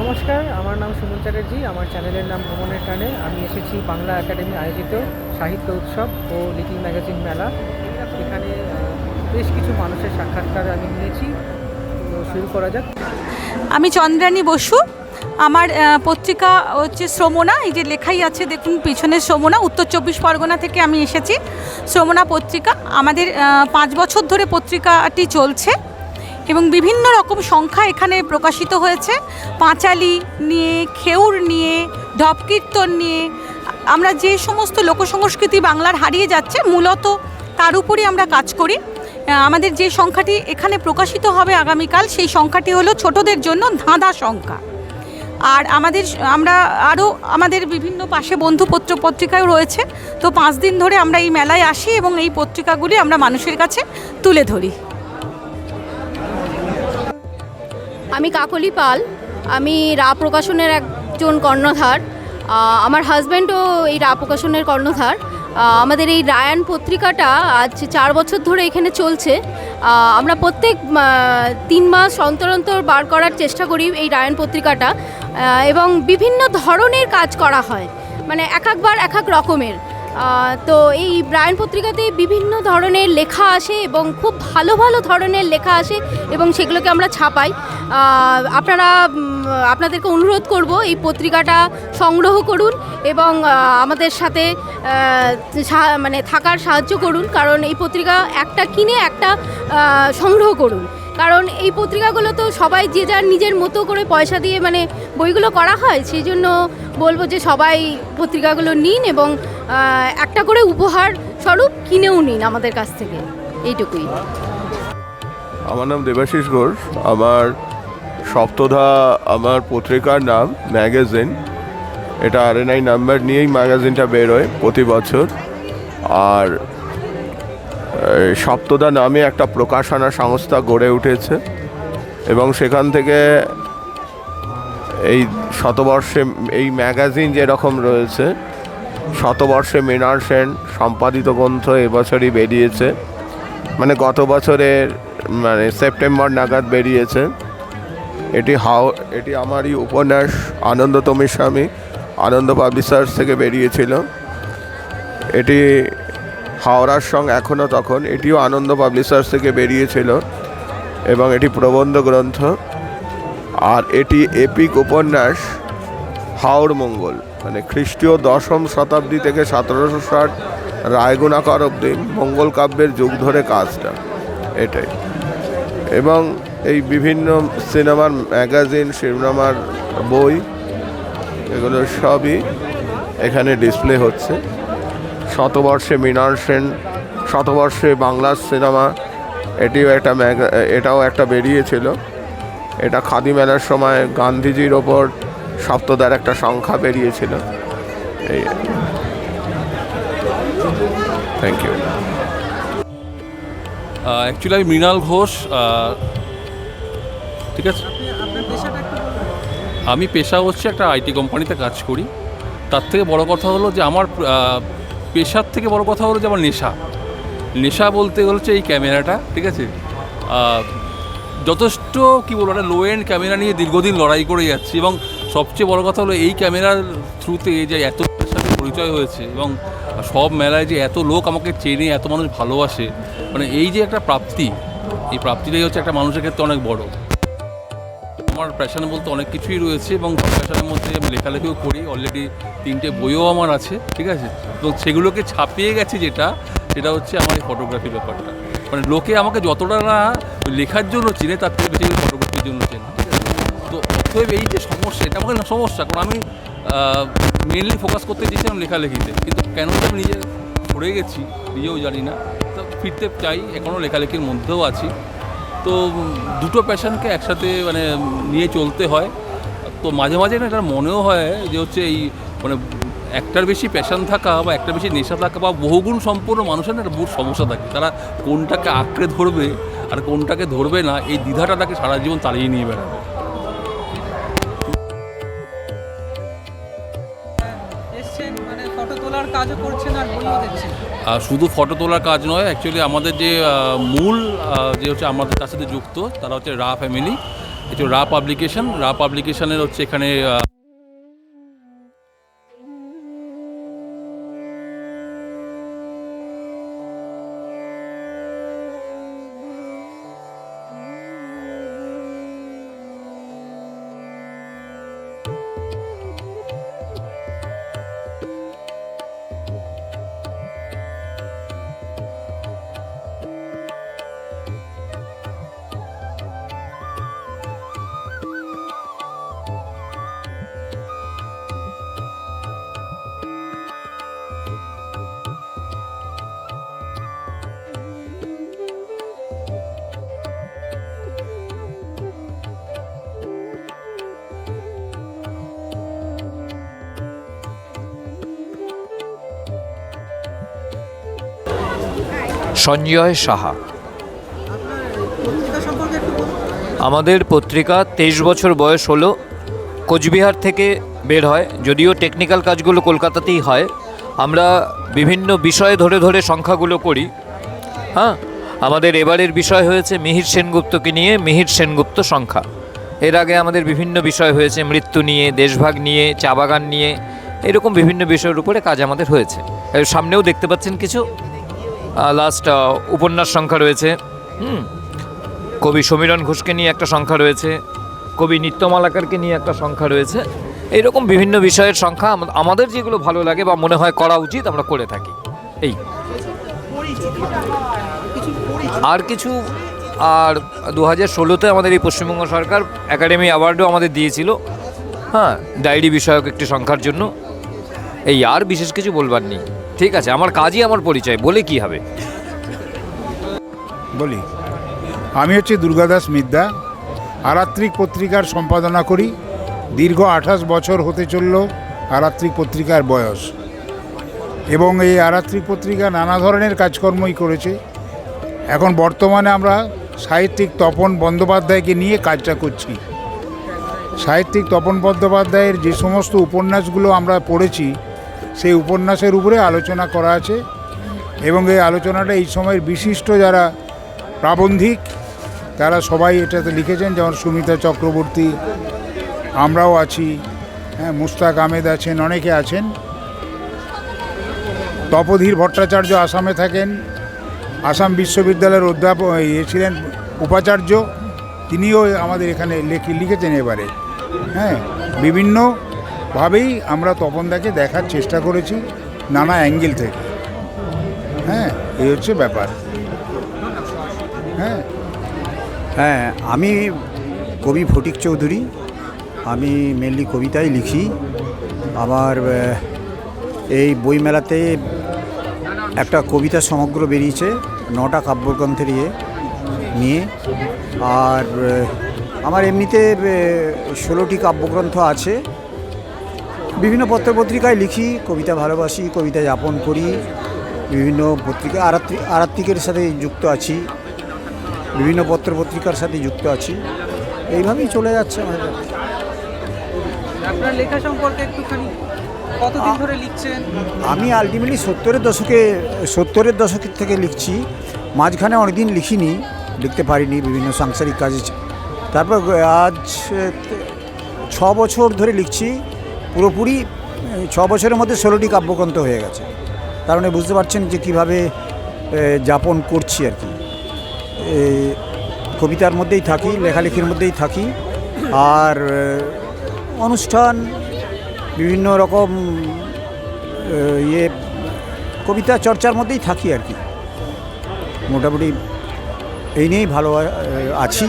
নমস্কার, আমার নাম সুমন চ্যাটার্জি, আমার চ্যানেলের নাম ভ্রমণের টানে। আমি এসেছি বাংলা একাডেমি আয়োজিত সাহিত্য উৎসব ও লিটিল ম্যাগাজিন মেলা। এখানে বেশ কিছু মানুষের সাক্ষাৎকার আমি নিয়েছি। তো শুরু করা যাক। আমি চন্দ্রানী বসু। আমার পত্রিকা হচ্ছে শ্রমণা এই যে লেখাই আছে, দেখুন পিছনে শ্রমণা উত্তর চব্বিশ পরগনা থেকে আমি এসেছি। শ্রমণা পত্রিকা। আমাদের পাঁচ বছর ধরে পত্রিকাটি চলছে। এবং বিভিন্ন রকম সংখ্যা এখানে প্রকাশিত হয়েছে। পাঁচালি নিয়ে, খেউর নিয়ে, ঢপকীর্তন নিয়ে। আমরা যে সমস্ত লোকসংস্কৃতি বাংলার হারিয়ে যাচ্ছে, মূলত তার উপরই আমরা কাজ করি। আমাদের যে সংখ্যাটি এখানে প্রকাশিত হবে আগামীকাল, সেই সংখ্যাটি হলো ছোটদের জন্য ধাঁধা সংখ্যা। আর আমাদের আমরা আরও আমাদের বিভিন্ন পাশে বন্ধু পত্র পত্রিকাও রয়েছে। তো পাঁচ দিন ধরে আমরা এই মেলায় আসি এবং এই পত্রিকাগুলি আমরা মানুষের কাছে তুলে ধরি। আমি কাকলি পাল। আমি রা প্রকাশনের একজন কর্ণধার। আমার হাজব্যান্ডও এই রা প্রকাশনের কর্ণধার আমাদের এই রায়ান পত্রিকাটা আজ চার বছর ধরে এখানে চলছে। আমরা প্রত্যেক তিন মাস অন্তর অন্তর বার করার চেষ্টা করি এই রায়ান পত্রিকাটা। এবং বিভিন্ন ধরনের কাজ করা হয়। মানে এক একবার এক এক রকমের। তো এই ব্রায়ন পত্রিকাতে বিভিন্ন ধরনের লেখা আসে এবং খুব ভালো ভালো ধরনের লেখা আসে এবং সেগুলোকে আমরা ছাপাই। আপনারা আপনাদেরকে অনুরোধ করব এই পত্রিকাটা সংগ্রহ করুন এবং আমাদের সাথে মানে থাকার সাহায্য করুন। কারণ এই পত্রিকা একটা কিনে একটা সংগ্রহ করুন। কারণ এই পত্রিকাগুলো তো সবাই যে যার নিজের মতো করে পয়সা দিয়ে মানে বইগুলো করা হয়, সেই জন্য বলব যে সবাই পত্রিকাগুলো নিন এবং একটা করে উপহার স্বরূপ কিনেও নিন আমাদের কাছ থেকে। এইটুকুই। আমার নাম দেবাশিস ঘোষ। আমার সপ্তধা, আমার পত্রিকার নাম, ম্যাগাজিন। এটা আর এন আই নাম্বার নিয়েই ম্যাগাজিনটা বেরোয় প্রতি বছর। আর সপ্তদা নামে একটা প্রকাশনা সংস্থা গড়ে উঠেছে। এবং সেখান থেকে এই শতবর্ষে এই ম্যাগাজিন যেরকম রয়েছে শতবর্ষে মৃণাল সেন সম্পাদিত গ্রন্থ এবছরই বেরিয়েছে। মানে গত বছরের মানে সেপ্টেম্বর নাগাদ বেরিয়েছে। এটি হাও, এটি আমারই উপন্যাস আনন্দতমী স্বামী, আনন্দ পাবলিশার্স থেকে বেরিয়েছিল। এটি হাওড়ার সঙ্গে এখনও তখন, এটিও আনন্দ পাবলিশার্স থেকে বেরিয়েছিল এবং এটি প্রবন্ধ গ্রন্থ। আর এটি এপিক উপন্যাস, হাওড় মঙ্গল। মানে খ্রিস্টীয় দশম শতাব্দী থেকে সতেরোশো ষাট রায়গুণাকর অব্দি মঙ্গল কাব্যের যুগ ধরে কাজটা। এটাই। এবং এই বিভিন্ন সিনেমার ম্যাগাজিন, সিনেমার বই, এগুলো সবই এখানে ডিসপ্লে হচ্ছে। শতবর্ষে মৃণাল সেন শতবর্ষে বাংলার সিনেমা, এটিও একটা ম্যাগা, এটাও একটা বেরিয়েছিল। এটা খাদি মেলার সময় গান্ধীজির ওপর সপ্তদার একটা সংখ্যা বেরিয়েছিল। এই থ্যাংক ইউ অ্যাকচুয়ালি আমি মৃণাল ঘোষ ঠিক আছে? আমি পেশা হচ্ছে একটা আইটি কোম্পানিতে কাজ করি। তার থেকে বড় কথা হলো যে আমার পেশার থেকে বড় কথা হলো যে আমার নেশা। নেশা বলতে হচ্ছে এই ক্যামেরাটা, ঠিক আছে? যথেষ্ট কী বলব, একটা লো এন্ড ক্যামেরা নিয়ে দীর্ঘদিন লড়াই করে যাচ্ছি এবং সবচেয়ে বড় কথা হলো এই ক্যামেরার থ্রুতে যে এত সাথে পরিচয় হয়েছে এবং সব মেলায় যে এত লোক আমাকে চেনে, এত মানুষ ভালোবাসে মানে এই যে একটা প্রাপ্তি, এই প্রাপ্তিটাই হচ্ছে একটা মানুষের ক্ষেত্রে অনেক বড়। আমার প্যাশন বলতে অনেক কিছুই রয়েছে এবং প্যাশনের মধ্যে আমি লেখালেখিও করি অলরেডি তিনটে বইও আমার আছে, ঠিক আছে? তো সেগুলোকে ছাপিয়ে গেছে যেটা, সেটা হচ্ছে আমার এই ফটোগ্রাফির ব্যাপারটা। মানে লোকে আমাকে যতটা না লেখার জন্য চেনে, তার থেকে বেশি ফটোগ্রাফির জন্য চেনে। তো অতএব এই যে সমস্যা, এটা আমাকে না সমস্যা, কারণ আমি মেনলি ফোকাস করতে চেয়েছিলাম লেখালেখিতে। কিন্তু কেন আমি নিজে পড়ে গেছি, নিজেও জানি না। তো ফিরতে চাই এখনও লেখালেখির মধ্যেও আছি। তো দুটো প্যাশনকে একসাথে মানে নিয়ে চলতে হয়। তো মাঝে মাঝে না, এটা মনেও হয় যে হচ্ছে এই মানে একটার বেশি প্যাশন থাকা বা একটা বেশি নেশা থাকা বা বহুগুণ সম্পূর্ণ মানুষের না একটা বহু সমস্যা থাকে। তারা কোনটাকে আঁকড়ে ধরবে আর কোনটাকে ধরবে না, এই দ্বিধাটা তাকে সারা জীবন তাড়িয়ে নিয়ে বেড়াবে। কাজও করছেন আর বইও দিচ্ছেন? শুধু ফটো তোলার কাজ নয় অ্যাকচুয়ালি আমাদের যে মূল যে হচ্ছে আমাদের তার সাথে যুক্ত, তারা হচ্ছে রা ফ্যামিলি এটা রা পাবলিকেশন রা পাবলিকেশনের হচ্ছে এখানে সঞ্জয় সাহা। আমাদের পত্রিকা তেইশ বছর বয়স হলো, কোচবিহার থেকে বের হয়। যদিও টেকনিক্যাল কাজগুলো কলকাতাতেই হয়। আমরা বিভিন্ন বিষয় ধরে ধরে সংখ্যাগুলো করি। হ্যাঁ আমাদের এবারের বিষয় হয়েছে মিহির সেনগুপ্তকে নিয়ে মিহির সেনগুপ্ত সংখ্যা। এর আগে আমাদের বিভিন্ন বিষয় হয়েছে, মৃত্যু নিয়ে, দেশভাগ নিয়ে, চা বাগান নিয়ে, এরকম বিভিন্ন বিষয়ের উপরে কাজ আমাদের হয়েছে। সামনেও দেখতে পাচ্ছেন কিছু লাস্ট উপন্যাস সংখ্যা রয়েছে। হুম। কবি সমীরণ ঘোষকে নিয়ে একটা সংখ্যা রয়েছে। কবি নিত্যমালাকারকে নিয়ে একটা সংখ্যা রয়েছে। এইরকম বিভিন্ন বিষয়ের সংখ্যা আমাদের যেগুলো ভালো লাগে বা মনে হয় করা উচিত, আমরা করে থাকি। এই। আর কিছু, আর দু হাজার ষোলোতে আমাদের এই পশ্চিমবঙ্গ সরকার একাডেমি অ্যাওয়ার্ডও আমাদের দিয়েছিল। হ্যাঁ ডায়েরি বিষয়ক একটি সংখ্যার জন্য। এই আর বিশেষ কিছু বলবার নেই। ঠিক আছে, আমার কাজই আমার পরিচয়, বলে কি হবে? বলি, আমি হচ্ছে দুর্গাদাস মিদ্যা, আরাত্রিক পত্রিকার সম্পাদনা করি, দীর্ঘ আঠাশ বছর হতে চলল আরাত্রিক পত্রিকার বয়স। এবং এই আরাত্রিক পত্রিকা নানা ধরনের কাজকর্মই করেছে। এখন বর্তমানে আমরা সাহিত্যিক তপন বন্দ্যোপাধ্যায়কে নিয়ে কাজটা করছি। সাহিত্যিক তপন বন্দ্যোপাধ্যায়ের যে সমস্ত উপন্যাসগুলো আমরা পড়েছি সেই উপন্যাসের উপরে আলোচনা করা আছে এবং এই আলোচনাটা এই সময়ের বিশিষ্ট যারা প্রাবন্ধিক, তারা সবাই এটাতে লিখেছেন, যেমন সুমিতা চক্রবর্তী, আমরাও আছি হ্যাঁ মুস্তাক আহমেদ আছেন, অনেকে আছেন। তপধীর ভট্টাচার্য আসামে থাকেন, আসাম বিশ্ববিদ্যালয়ের অধ্যাপক ইয়ে ছিলেন উপাচার্য, তিনিও আমাদের এখানে লেখি, লিখেছেন এবারে হ্যাঁ বিভিন্নভাবেই আমরা তপনদাকে দেখার চেষ্টা করেছি নানা অ্যাঙ্গেল থেকে। হ্যাঁ এই হচ্ছে ব্যাপার। হ্যাঁ। হ্যাঁ আমি কবি ফটিক চৌধুরী, আমি মেনলি কবিতাই লিখি। আমার এই বইমেলাতে একটা কবিতা সমগ্র বেরিয়েছে, নটা কাব্যগ্রন্থের ইয়ে নিয়ে। আর আমার এমনিতে ষোলোটি কাব্যগ্রন্থ আছে। বিভিন্ন পত্রপত্রিকায় লিখি কবিতা ভালোবাসি কবিতা যাপন করি বিভিন্ন পত্রিকা আরাত্রি আরাত্রিকের সাথে যুক্ত আছি বিভিন্ন পত্রপত্রিকার সাথে যুক্ত আছি। এইভাবেই চলে যাচ্ছে আমাদের আপনার লেখা সম্পর্কে একটুখানি কতদিন ধরে লিখছেন? আমি আলটিমেটলি সত্তরের দশকে সত্তরের দশকের থেকে লিখছি। মাঝখানে অনেকদিন লিখিনি লিখতে পারিনি বিভিন্ন সাংসারিক কাজে। তারপর আজ ছ বছর ধরে লিখছি। পুরোপুরি ছ বছরের মধ্যে ষোলোটি কাব্যগ্রন্থ হয়ে গেছে। তার মানে বুঝতে পারছেন যে কীভাবে যাপন করছি আর কি। কবিতার মধ্যেই থাকি, লেখালেখির মধ্যেই থাকি। আর অনুষ্ঠান, বিভিন্ন রকম ইয়ে কবিতা চর্চার মধ্যেই থাকি আর কি। মোটামুটি এই নিয়েই ভালো আছি।